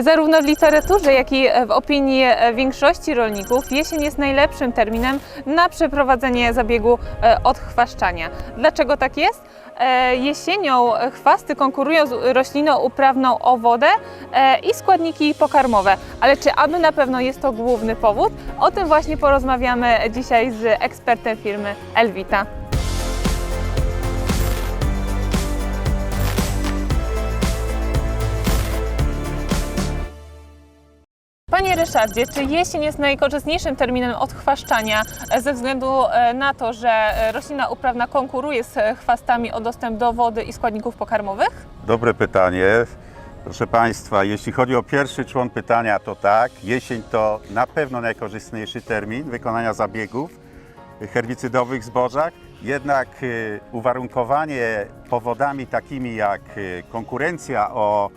Zarówno w literaturze, jak i w opinii e, większości rolników jesień jest najlepszym terminem na przeprowadzenie zabiegu e, odchwaszczania. Dlaczego tak jest? E, Jesienią chwasty konkurują z rośliną uprawną o wodę e, i składniki pokarmowe. Ale czy aby na pewno jest to główny powód? O tym właśnie porozmawiamy dzisiaj z ekspertem firmy Elvita. Panie Ryszardzie, czy jesień jest najkorzystniejszym terminem odchwaszczania e, ze względu e, na to, że e, roślina uprawna konkuruje z chwastami o dostęp do wody i składników pokarmowych? Dobre pytanie. Proszę Państwa, jeśli chodzi o pierwszy człon pytania, to tak, jesień to na pewno najkorzystniejszy termin wykonania zabiegów herbicydowych w zbożach. Jednak uwarunkowanie powodami takimi jak konkurencja o,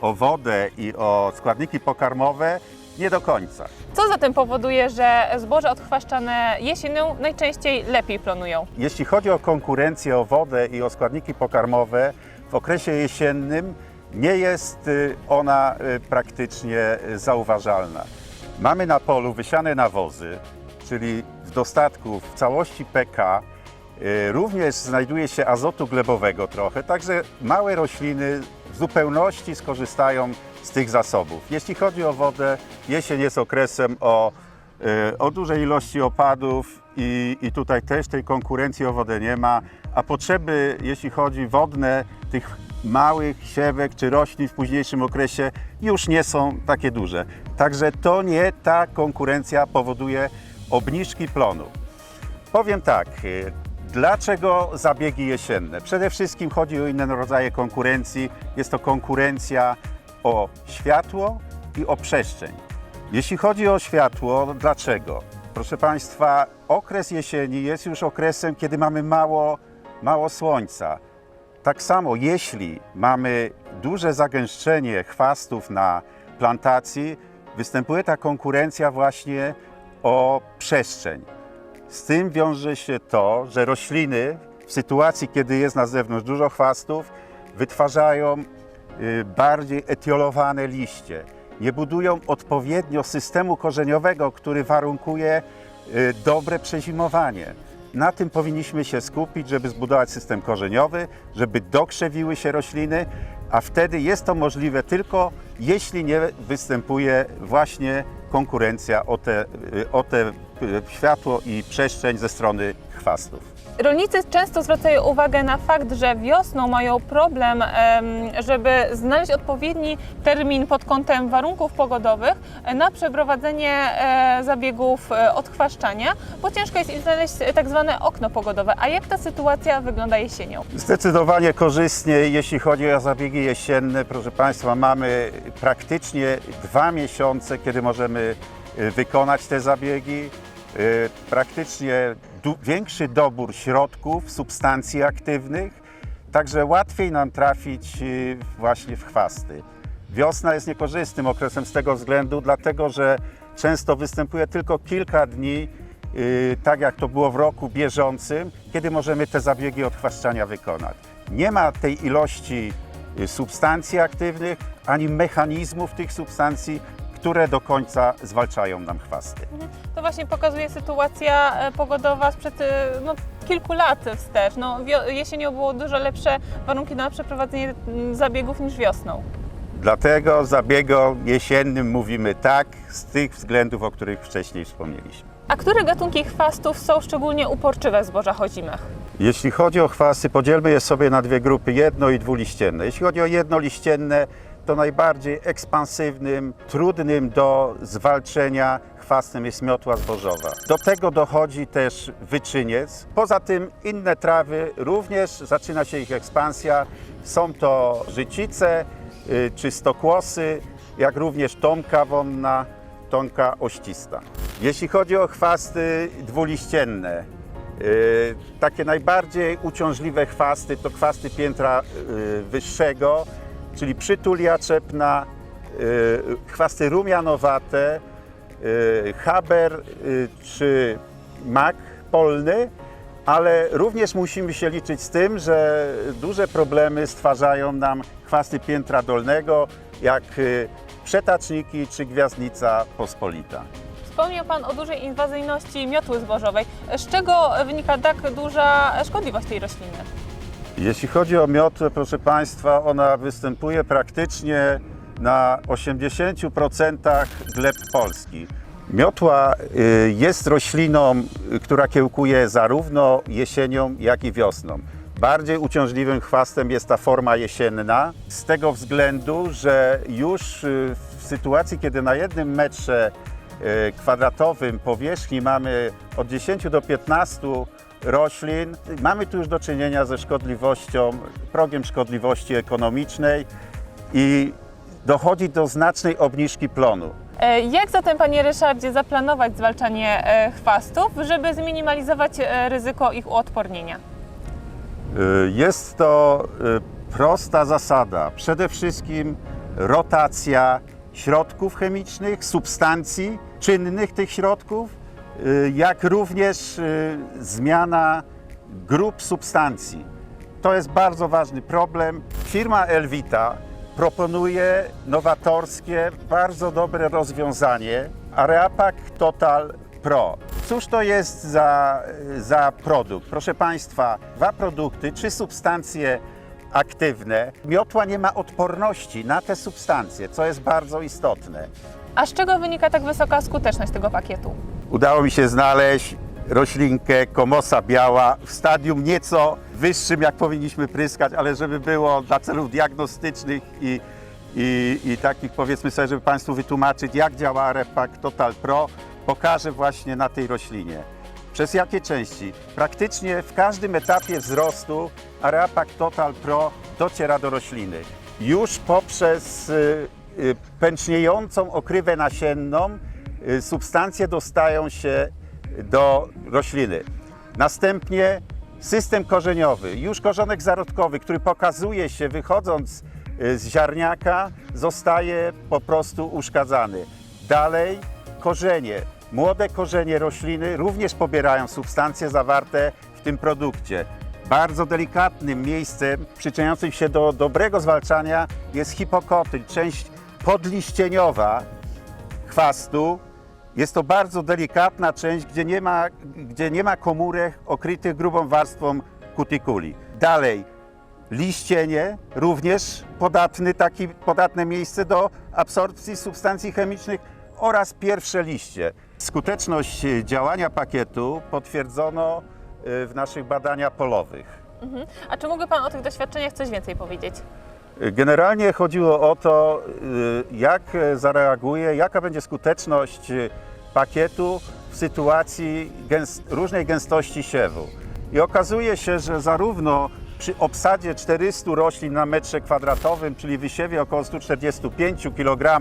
o wodę i o składniki pokarmowe nie do końca. Co zatem powoduje, że zboża odchwaszczane jesienią najczęściej lepiej plonują? Jeśli chodzi o konkurencję o wodę i o składniki pokarmowe, w okresie jesiennym nie jest y, ona y, praktycznie y, zauważalna. Mamy na polu wysiane nawozy, czyli w dostatku w całości PK y, również znajduje się azotu glebowego trochę, także małe rośliny zupełności skorzystają z tych zasobów. Jeśli chodzi o wodę, jesień jest okresem o y, o dużej ilości opadów i, i tutaj też tej konkurencji o wodę nie ma, a potrzeby, jeśli chodzi wodne, tych małych siewek czy roślin w późniejszym okresie już nie są takie duże. Także to nie ta konkurencja powoduje obniżki plonu. Powiem tak, y, dlaczego zabiegi jesienne? Przede wszystkim chodzi o inne rodzaje konkurencji. Jest to konkurencja o światło i o przestrzeń. Jeśli chodzi o światło, dlaczego? Proszę Państwa, okres jesieni jest już okresem, kiedy mamy mało, mało słońca. Tak samo, jeśli mamy duże zagęszczenie chwastów na plantacji, występuje ta konkurencja właśnie o przestrzeń. Z tym wiąże się to, że rośliny w sytuacji, kiedy jest na zewnątrz dużo chwastów, wytwarzają y, bardziej etiolowane liście. Nie budują odpowiednio systemu korzeniowego, który warunkuje y, dobre przezimowanie. Na tym powinniśmy się skupić, żeby zbudować system korzeniowy, żeby dokrzewiły się rośliny, a wtedy jest to możliwe tylko jeśli nie występuje właśnie konkurencja o te, y, o te światło i przestrzeń ze strony chwastów. Rolnicy często zwracają uwagę na fakt, że wiosną mają problem, em, żeby znaleźć odpowiedni termin pod kątem warunków pogodowych e, na przeprowadzenie e, zabiegów e, odchwaszczania, bo ciężko jest im znaleźć tak zwane okno pogodowe. A jak ta sytuacja wygląda jesienią? Zdecydowanie korzystniej, jeśli chodzi o zabiegi jesienne. Proszę Państwa, mamy praktycznie dwa miesiące, kiedy możemy wykonać te zabiegi. Y, Praktycznie większy dobór środków, substancji aktywnych, także łatwiej nam trafić y, właśnie w chwasty. Wiosna jest niekorzystnym okresem z tego względu, dlatego że często występuje tylko kilka dni, y, tak jak to było w roku bieżącym, kiedy możemy te zabiegi odchwaszczania wykonać. Nie ma tej ilości substancji aktywnych, ani mechanizmów tych substancji, które do końca zwalczają nam chwasty. To właśnie pokazuje sytuacja e, pogodowa sprzed e, no, kilku lat wstecz. No, jesienią było dużo lepsze warunki na przeprowadzenie zabiegów niż wiosną. Dlatego zabiegom jesiennym mówimy tak, z tych względów, o których wcześniej wspomnieliśmy. A które gatunki chwastów są szczególnie uporczywe w zbożach ozimych? Jeśli chodzi o chwasty, podzielmy je sobie na dwie grupy, jedno i dwuliścienne. Jeśli chodzi o jednoliścienne, to najbardziej ekspansywnym, trudnym do zwalczenia chwastem jest miotła zbożowa. Do tego dochodzi też wyczyniec. Poza tym inne trawy również zaczyna się ich ekspansja. Są to życice y, czy stokłosy, jak również tomka wonna, tonka oścista. Jeśli chodzi o chwasty dwuliścienne, y, takie najbardziej uciążliwe chwasty to chwasty piętra y, wyższego, czyli przytulia czepna, y, chwasty rumianowate, y, haber y, czy mak polny, ale również musimy się liczyć z tym, że duże problemy stwarzają nam chwasty piętra dolnego, jak przetaczniki czy gwiazdnica pospolita. Wspomniał Pan o dużej inwazyjności miotły zbożowej. Z czego wynika tak duża szkodliwość tej rośliny? Jeśli chodzi o miotłę, proszę Państwa, ona występuje praktycznie na 80% gleb Polski. Miotła y, jest rośliną, y, która kiełkuje zarówno jesienią, jak i wiosną. Bardziej uciążliwym chwastem jest ta forma jesienna, z tego względu, że już y, w sytuacji, kiedy na jednym metrze kwadratowym powierzchni mamy od 10 do 15 roślin, mamy tu już do czynienia ze szkodliwością, progiem szkodliwości ekonomicznej i dochodzi do znacznej obniżki plonu. E, Jak zatem, Panie Ryszardzie, zaplanować zwalczanie e, chwastów, żeby zminimalizować e, ryzyko ich uodpornienia? Jest to prosta zasada. Przede wszystkim rotacja środków chemicznych, substancji czynnych tych środków, jak również y, zmiana grup substancji. To jest bardzo ważny problem. Firma Elvita proponuje nowatorskie, bardzo dobre rozwiązanie Areapac Total Pro. Cóż to jest za, za produkt? Proszę Państwa, dwa produkty, trzy substancje aktywne. Miotła nie ma odporności na te substancje, co jest bardzo istotne. A z czego wynika tak wysoka skuteczność tego pakietu? Udało mi się znaleźć roślinkę komosa biała w stadium nieco wyższym, jak powinniśmy pryskać, ale żeby było dla celów diagnostycznych i, i, i takich powiedzmy sobie, żeby Państwu wytłumaczyć, jak działa Repak Total Pro, pokażę właśnie na tej roślinie. Przez jakie części? Praktycznie w każdym etapie wzrostu Areapak Total Pro dociera do rośliny. Już poprzez y, y, pęczniejącą okrywę nasienną substancje dostają się do rośliny. Następnie system korzeniowy, już korzonek zarodkowy, który pokazuje się wychodząc y, z ziarniaka, zostaje po prostu uszkadzany. Dalej korzenie. Młode korzenie rośliny również pobierają substancje zawarte w tym produkcie. Bardzo delikatnym miejscem przyczyniającym się do dobrego zwalczania jest hipokotyl, część podliścieniowa chwastu. Jest to bardzo delikatna część, gdzie nie ma, gdzie nie ma komórek okrytych grubą warstwą kutikuli. Dalej, liścienie, również podatny, taki, podatne miejsce do absorpcji substancji chemicznych oraz pierwsze liście. Skuteczność e, działania pakietu potwierdzono e, w naszych badaniach polowych. Mhm. A czy mógłby Pan o tych doświadczeniach coś więcej powiedzieć? Generalnie chodziło o to, y, jak zareaguje, jaka będzie skuteczność pakietu w sytuacji różnej gęstości siewu. I okazuje się, że zarówno przy obsadzie 400 roślin na metrze kwadratowym, czyli wysiewie około 145 kg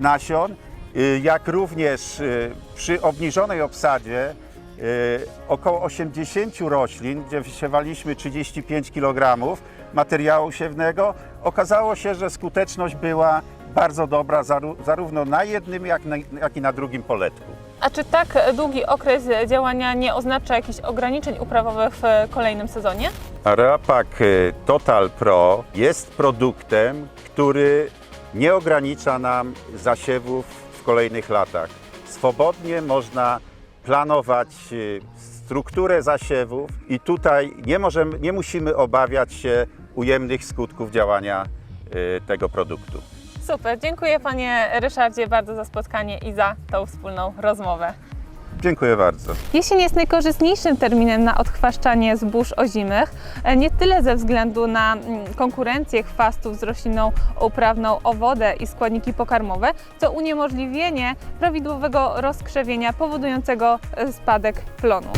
nasion, y, jak również y, przy obniżonej obsadzie y, około 80 roślin, gdzie wysiewaliśmy 35 kg materiału siewnego, okazało się, że skuteczność była bardzo dobra zarówno na jednym, jak, na, jak i na drugim poletku. A czy tak długi okres działania nie oznacza jakichś ograniczeń uprawowych w kolejnym sezonie? Areapak y, Total Pro jest produktem, który nie ogranicza nam zasiewów w kolejnych latach. Swobodnie można planować y, strukturę zasiewów i tutaj nie, możemy, nie musimy obawiać się ujemnych skutków działania y, tego produktu. Super, dziękuję Panie Ryszardzie bardzo za spotkanie i za tą wspólną rozmowę. Dziękuję bardzo. Jesień jest najkorzystniejszym terminem na odchwaszczanie zbóż ozimych, e, nie tyle ze względu na mm, konkurencję chwastów z rośliną uprawną o wodę i składniki pokarmowe, co uniemożliwienie prawidłowego rozkrzewienia powodującego e, spadek plonu.